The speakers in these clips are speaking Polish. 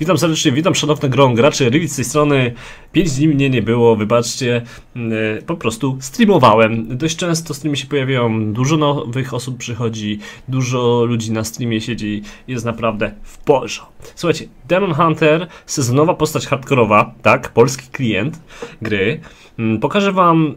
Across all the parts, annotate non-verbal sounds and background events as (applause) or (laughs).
Witam serdecznie, witam szanowne grą graczy, Rivit z tej strony. 5 dni mnie nie było, wybaczcie, yy, po prostu streamowałem. Dość często streamy się pojawiają, dużo nowych osób przychodzi, dużo ludzi na streamie siedzi, jest naprawdę w porządku. Słuchajcie, Demon Hunter, sezonowa postać hardkorowa, tak, polski klient gry. Yy, pokażę wam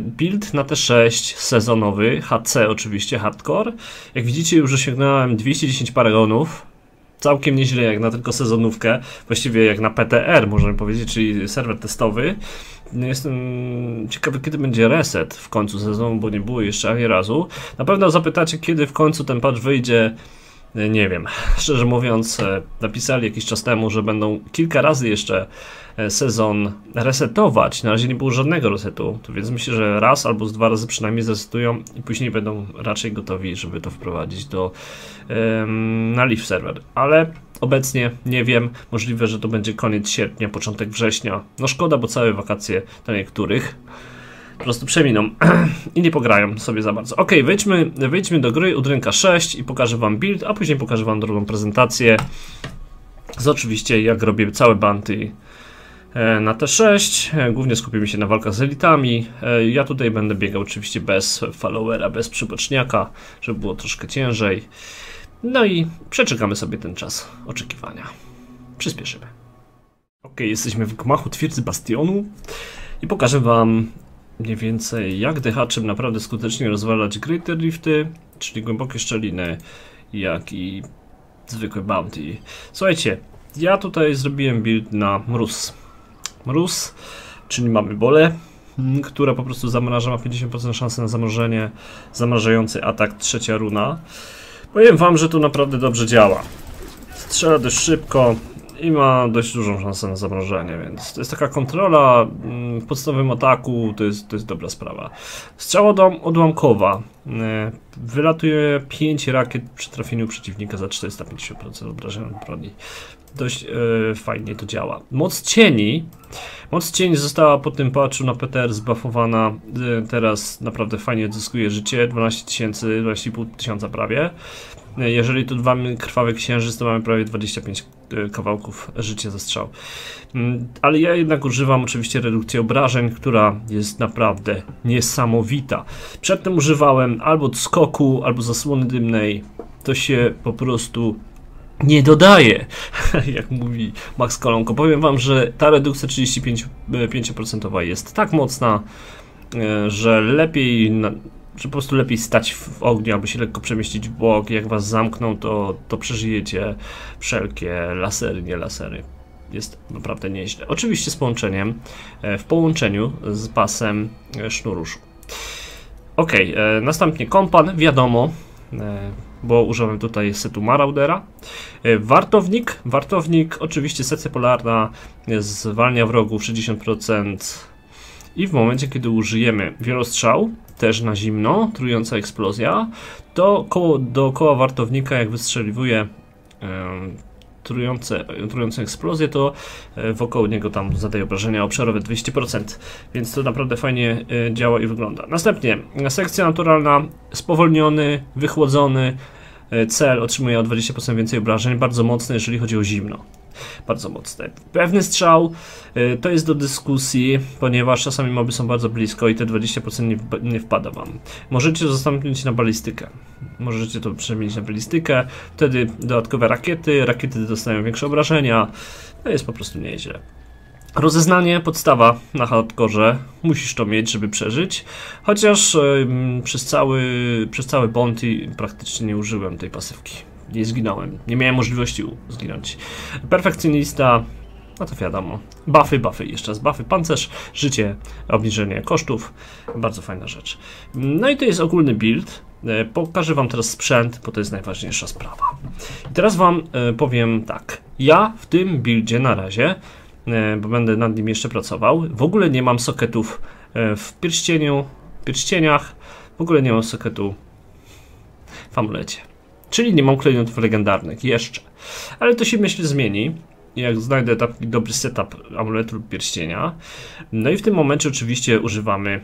build na T6 sezonowy, HC oczywiście, hardcore. Jak widzicie już osiągnąłem 210 paragonów, całkiem nieźle jak na tylko sezonówkę, właściwie jak na PTR możemy powiedzieć, czyli serwer testowy. Jestem ciekawy, kiedy będzie reset w końcu sezonu, bo nie było jeszcze ani razu. Na pewno zapytacie, kiedy w końcu ten patch wyjdzie. Nie wiem, szczerze mówiąc, e, napisali jakiś czas temu, że będą kilka razy jeszcze e, sezon resetować. Na razie nie było żadnego resetu, więc myślę, że raz albo z dwa razy przynajmniej zresetują i później będą raczej gotowi, żeby to wprowadzić do na Leaf Server. Ale obecnie nie wiem, możliwe, że to będzie koniec sierpnia, początek września. No szkoda, bo całe wakacje dla niektórych po prostu przeminą (clears throat) i nie pograją sobie za bardzo. Ok, wejdźmy, wejdźmy do gry, udrynka 6 i pokażę wam build, a później pokażę wam drugą prezentację z oczywiście jak robię całe banty e, na T6, e, głównie skupimy się na walkach z elitami. E, ja tutaj będę biegał oczywiście bez followera, bez przyboczniaka, żeby było troszkę ciężej. No i przeczekamy sobie ten czas oczekiwania. Przyspieszymy. Ok, jesteśmy w gmachu twierdzy Bastionu i pokażę wam mniej więcej jak dehaczem naprawdę skutecznie rozwalać greater rifty, czyli głębokie szczeliny, jak i zwykłe bounty. Słuchajcie, ja tutaj zrobiłem build na mróz. Mróz, czyli mamy bolę, która po prostu zamraża, ma 50% szansy na zamrożenie, zamrażający atak, trzecia runa. Powiem wam, że to naprawdę dobrze działa. Strzela dość szybko, i ma dość dużą szansę na zamrożenie, więc to jest taka kontrola mm, w podstawowym ataku, to jest, to jest dobra sprawa. Strzała odłamkowa. E, wylatuje 5 rakiet przy trafieniu przeciwnika za 450% obrażeń broni. Dość e, fajnie to działa. Moc cieni. Moc cieni została po tym patchu na PTR zbuffowana. E, teraz naprawdę fajnie odzyskuje życie. 12 tysięcy, 12,5 tysiąca prawie. Jeżeli tu mamy krwawy księżyc, to mamy prawie 25 e, kawałków życia ze strzał. Mm, ale ja jednak używam oczywiście redukcji obrażeń, która jest naprawdę niesamowita. Przedtem używałem albo skoku, albo zasłony dymnej. To się po prostu nie dodaje, (laughs) jak mówi Max Kolonko. Powiem wam, że ta redukcja 35% e, jest tak mocna, e, że lepiej że po prostu lepiej stać w ogniu, albo się lekko przemieścić w bok. Jak was zamkną, to, to przeżyjecie wszelkie lasery, nie lasery. Jest naprawdę nieźle. Oczywiście z połączeniem, e, w połączeniu z pasem e, sznuruszu. Ok, e, następnie kompan, wiadomo, bo użyłem tutaj setu Maraudera. Wartownik, wartownik, oczywiście sekcja polarna, zwalnia wrogów 60% i w momencie, kiedy użyjemy wielostrzał, też na zimno, trująca eksplozja, to koło, dookoła wartownika, jak wystrzeliwuje trujące, trujące eksplozje, to e, wokoło niego tam zadaje obrażenia obszarowe 200%, więc to naprawdę fajnie e, działa i wygląda. Następnie sekcja naturalna, spowolniony, wychłodzony, e, cel otrzymuje o 20% więcej obrażeń, bardzo mocny, jeżeli chodzi o zimno bardzo mocne. Pewny strzał y, to jest do dyskusji, ponieważ czasami moby są bardzo blisko i te 20% nie, wpada wam. Możecie zastąpić na balistykę. Możecie to przemienić na balistykę, wtedy dodatkowe rakiety, rakiety dostają większe obrażenia. To jest po prostu nieźle. Rozeznanie, podstawa na hardkorze, musisz to mieć, żeby przeżyć, chociaż yy, przez cały, przez cały Bounty praktycznie nie użyłem tej pasywki nie zginąłem. Nie miałem możliwości zginąć. Perfekcjonista, no to wiadomo. Buffy, buffy, jeszcze raz buffy, pancerz, życie, obniżenie kosztów. Bardzo fajna rzecz. No i to jest ogólny build. E, pokażę Wam teraz sprzęt, bo to jest najważniejsza sprawa. I teraz Wam e, powiem tak. Ja w tym buildzie na razie, e, bo będę nad nim jeszcze pracował, w ogóle nie mam soketów w pierścieniu, pierścieniach, w ogóle nie mam soketu w amulecie. Czyli nie mam klejnotów legendarnych jeszcze. Ale to się myślę zmieni. Jak znajdę taki dobry setup amuletu lub pierścienia. No i w tym momencie oczywiście używamy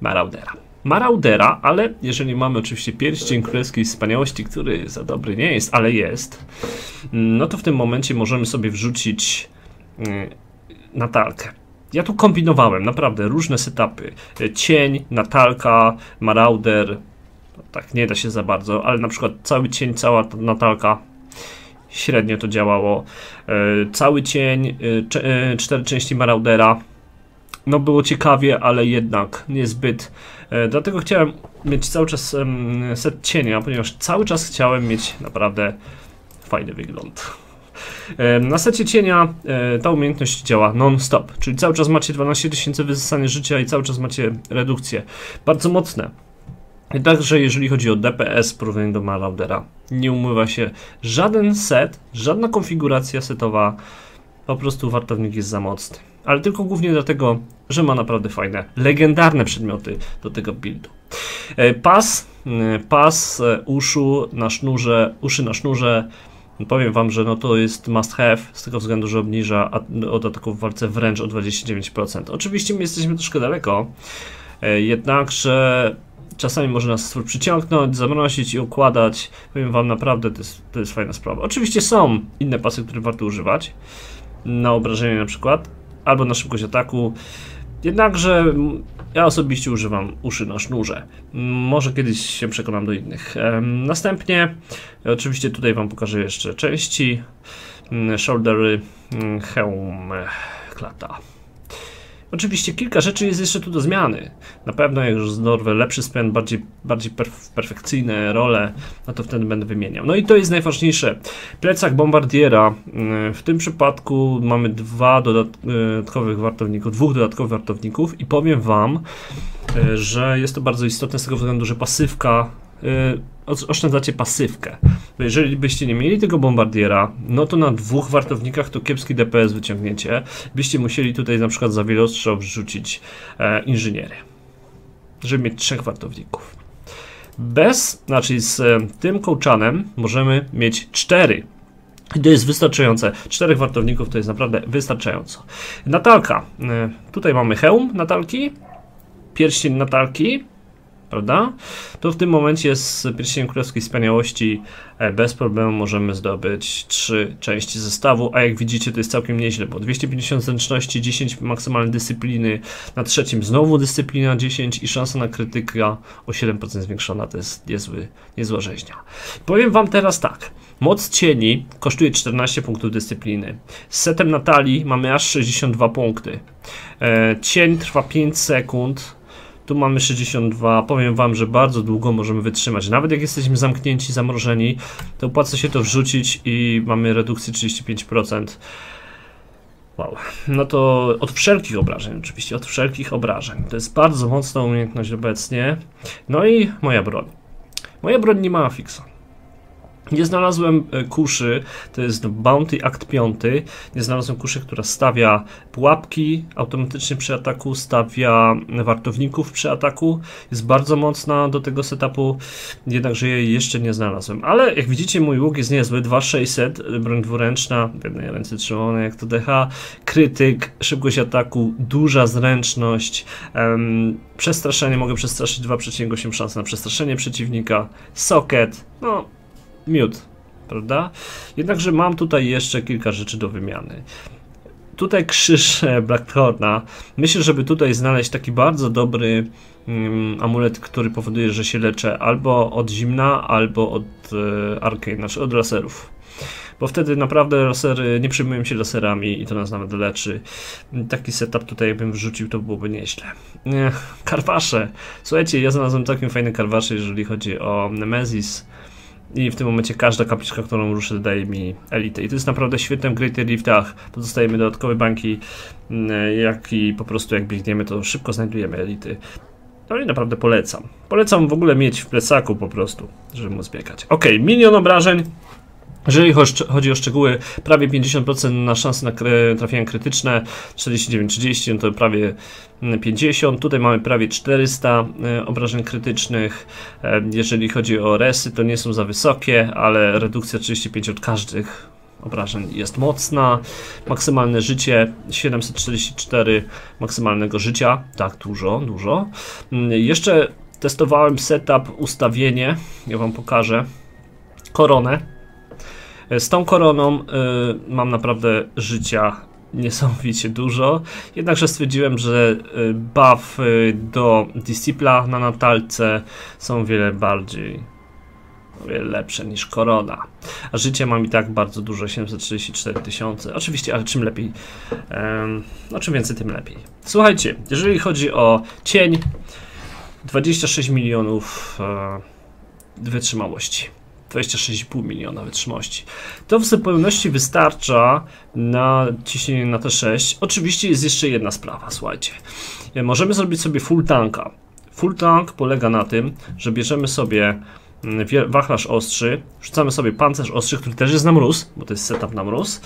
Maraudera. Maraudera, ale jeżeli mamy oczywiście pierścień królewskiej wspaniałości, który za dobry nie jest, ale jest, no to w tym momencie możemy sobie wrzucić yy, Natalkę. Ja tu kombinowałem naprawdę różne setupy. Cień, Natalka, Marauder. No, tak, nie da się za bardzo, ale na przykład cały cień, cała Natalka. Średnio to działało. E, cały cień, e, cztery części Maraudera. No było ciekawie, ale jednak niezbyt. E, dlatego chciałem mieć cały czas set cienia, ponieważ cały czas chciałem mieć naprawdę fajny wygląd. Na secie cienia e, ta umiejętność działa non-stop, czyli cały czas macie 12 tysięcy wyzysania życia i cały czas macie redukcję. Bardzo mocne. Jednakże jeżeli chodzi o DPS w porównaniu do Maraudera, nie umywa się żaden set, żadna konfiguracja setowa, po prostu wartownik jest za mocny. Ale tylko głównie dlatego, że ma naprawdę fajne, legendarne przedmioty do tego buildu. E, pas, e, pas uszu na sznurze, uszy na sznurze, Powiem wam, że no to jest must have z tego względu, że obniża od ataku w walce wręcz o 29%. Oczywiście my jesteśmy troszkę daleko, e, jednakże czasami może nas stwór przyciągnąć, zamrozić i układać. Powiem wam naprawdę, to jest, to jest fajna sprawa. Oczywiście są inne pasy, które warto używać, na obrażenie na przykład, albo na szybkość ataku. Jednakże ja osobiście używam uszy na sznurze. Może kiedyś się przekonam do innych. Następnie, oczywiście tutaj Wam pokażę jeszcze części. Shouldery, hełm, klata. Oczywiście kilka rzeczy jest jeszcze tu do zmiany. Na pewno jak już zdorwę lepszy spęd, bardziej, bardziej perf perfekcyjne role, no to wtedy będę wymieniał. No i to jest najważniejsze. Plecak bombardiera. W tym przypadku mamy dwa dodatkowych wartowników, dwóch dodatkowych wartowników i powiem Wam, że jest to bardzo istotne z tego względu, że pasywka Y, oszczędzacie pasywkę. Bo jeżeli byście nie mieli tego bombardiera, no to na dwóch wartownikach to kiepski DPS wyciągniecie. Byście musieli tutaj na przykład za wielostrzał wrzucić e, inżyniery, żeby mieć trzech wartowników. Bez, znaczy z e, tym kołczanem możemy mieć cztery i to jest wystarczające. Czterech wartowników to jest naprawdę wystarczająco. Natalka. E, tutaj mamy hełm Natalki, pierścień Natalki, prawda? To w tym momencie z pierścieniem królewskiej wspaniałości e, bez problemu możemy zdobyć trzy części zestawu, a jak widzicie to jest całkiem nieźle, bo 250 zręczności, 10 maksymalnej dyscypliny, na trzecim znowu dyscyplina 10 i szansa na krytyka o 7% zwiększona, to jest niezły, niezła rzeźnia. Powiem wam teraz tak, Moc cieni kosztuje 14 punktów dyscypliny. Z setem Natalii mamy aż 62 punkty. E, cień trwa 5 sekund, tu mamy 62. Powiem Wam, że bardzo długo możemy wytrzymać. Nawet jak jesteśmy zamknięci, zamrożeni, to opłaca się to wrzucić i mamy redukcję 35%. Wow. No to od wszelkich obrażeń, oczywiście, od wszelkich obrażeń. To jest bardzo mocna umiejętność obecnie. No i moja broń. Moja broń nie ma afiksa. Nie znalazłem e, kuszy, to jest Bounty Act 5. Nie znalazłem kuszy, która stawia pułapki automatycznie przy ataku, stawia wartowników przy ataku. Jest bardzo mocna do tego setupu, jednakże jej jeszcze nie znalazłem. Ale jak widzicie, mój łuk jest niezły. 2600, broń dwuręczna, w jednej ręce trzymane jak to DH, krytyk, szybkość ataku, duża zręczność, przestraszenie, mogę przestraszyć 2,8 szans na przestraszenie przeciwnika, socket, no miód, prawda? Jednakże mam tutaj jeszcze kilka rzeczy do wymiany. Tutaj krzyż Blackthorna. Myślę, żeby tutaj znaleźć taki bardzo dobry um, amulet, który powoduje, że się leczę albo od zimna, albo od e, arcane, znaczy od laserów. Bo wtedy naprawdę lasery nie przyjmują się laserami i to nas nawet leczy. Taki setup tutaj jakbym wrzucił, to byłoby nieźle. Karwasze. Słuchajcie, ja znalazłem całkiem fajne karwasze, jeżeli chodzi o Nemesis i w tym momencie każda kapliczka, którą ruszę, daje mi elitę. I to jest naprawdę świetne w Greater Riftach. Dostajemy dodatkowe banki, mm, jak i po prostu jak biegniemy, to szybko znajdujemy elity. No i naprawdę polecam. Polecam w ogóle mieć w plecaku po prostu, żeby móc biegać. Ok, milion obrażeń. Jeżeli chodzi o szczegóły, prawie 50% na szanse na trafienia krytyczne, 49-30 no to prawie 50. Tutaj mamy prawie 400 e, obrażeń krytycznych. E, jeżeli chodzi o resy, to nie są za wysokie, ale redukcja 35 od każdych obrażeń jest mocna. Maksymalne życie 744 maksymalnego życia. Tak, dużo, dużo. Mm, jeszcze testowałem setup, ustawienie, ja wam pokażę, koronę. Z tą koroną y, mam naprawdę życia niesamowicie dużo, jednakże stwierdziłem, że y, buffy do Discipla na natalce są wiele bardziej wiele lepsze niż korona. A życie mam i tak bardzo dużo, 734 tysiące. Oczywiście, ale czym lepiej, um, no czym więcej, tym lepiej. Słuchajcie, jeżeli chodzi o cień, 26 milionów e, wytrzymałości. 26,5 miliona wytrzymałości. To w zupełności wystarcza na ciśnienie na T6. Oczywiście jest jeszcze jedna sprawa, słuchajcie. E, możemy zrobić sobie full tanka. Full tank polega na tym, że bierzemy sobie mm, wachlarz ostrzy, rzucamy sobie pancerz ostrzy, który też jest na mróz, bo to jest setup na mróz.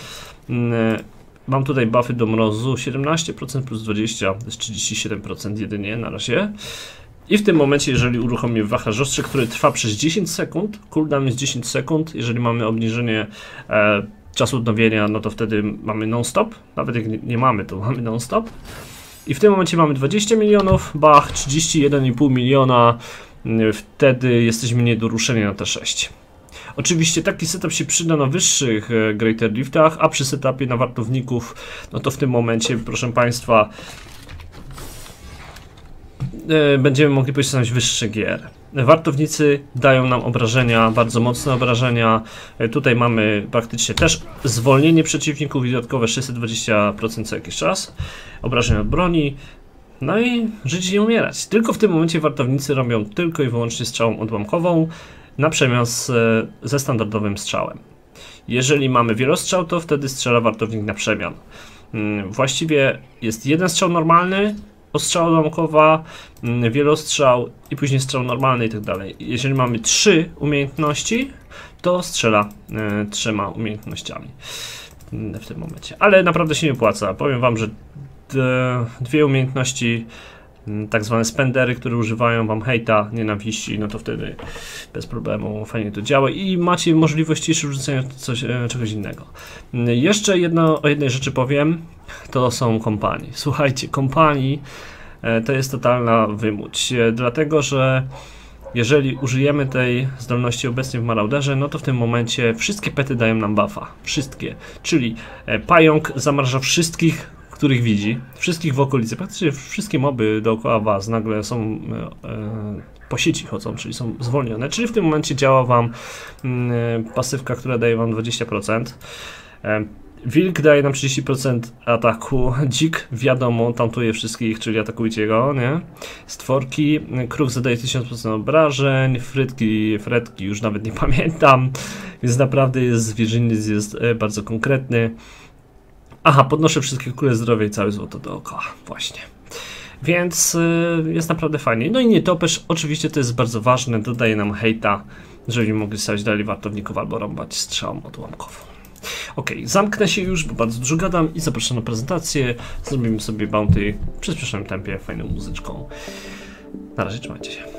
Mm, mam tutaj buffy do mrozu 17% plus 20, to jest 37% jedynie na razie. I w tym momencie, jeżeli uruchomimy wachlarz ostrzy, który trwa przez 10 sekund, cooldown jest 10 sekund, jeżeli mamy obniżenie e, czasu odnowienia, no to wtedy mamy non-stop, nawet jak nie, nie mamy, to mamy non-stop. I w tym momencie mamy 20 milionów, bach, 31,5 miliona, wtedy jesteśmy nie do ruszenia na T6. Oczywiście taki setup się przyda na wyższych e, Greater Liftach, a przy setupie na wartowników, no to w tym momencie, proszę Państwa, będziemy mogli pocisnąć wyższy gier. Wartownicy dają nam obrażenia, bardzo mocne obrażenia. E, tutaj mamy praktycznie też zwolnienie przeciwników i dodatkowe 620% co jakiś czas. Obrażenia od broni. No i żyć i umierać. Tylko w tym momencie wartownicy robią tylko i wyłącznie strzałą odłamkową na przemian e, ze standardowym strzałem. Jeżeli mamy wielostrzał, to wtedy strzela wartownik na przemian. Mm, właściwie jest jeden strzał normalny, ostrzał odłamkowa, mm, wielostrzał i później strzał normalny i tak dalej. Jeżeli mamy trzy umiejętności, to strzela y, trzema umiejętnościami mm, w tym momencie. Ale naprawdę się nie opłaca. Powiem wam, że dwie umiejętności Mm, tak zwane spendery, które używają wam hejta, nienawiści, no to wtedy bez problemu fajnie to działa i macie możliwość jeszcze rzucenia coś, e, czegoś innego. Jeszcze jedno, o jednej rzeczy powiem, to są kompanii. Słuchajcie, kompanii e, to jest totalna wymóć, e, dlatego że jeżeli użyjemy tej zdolności obecnie w Marauderze, no to w tym momencie wszystkie pety dają nam buffa. Wszystkie. Czyli pająk zamraża wszystkich których widzi, wszystkich w okolicy, praktycznie wszystkie moby dookoła was nagle są e, e, po sieci chodzą, czyli są zwolnione, czyli w tym momencie działa wam mm, e, pasywka, która daje wam 20%. E, Wilk daje nam 30% ataku, dzik wiadomo, tamtuje wszystkich, czyli atakujcie go, nie? Stworki, kruk zadaje 1000% obrażeń, frytki, fretki już nawet nie (laughs) pamiętam, więc naprawdę jest zwierzyniec, jest e, bardzo konkretny. Aha, podnoszę wszystkie kule zdrowia i całe złoto dookoła. Właśnie. Więc y, jest naprawdę fajnie. No i nietoperz, oczywiście to jest bardzo ważne, dodaje nam hejta, żeby mogli stać dalej wartowników albo rąbać strzałą odłamkową. Ok, zamknę się już, bo bardzo dużo gadam i zapraszam na prezentację. Zrobimy sobie bounty w przyspieszonym tempie, fajną muzyczką. Na razie, trzymajcie się.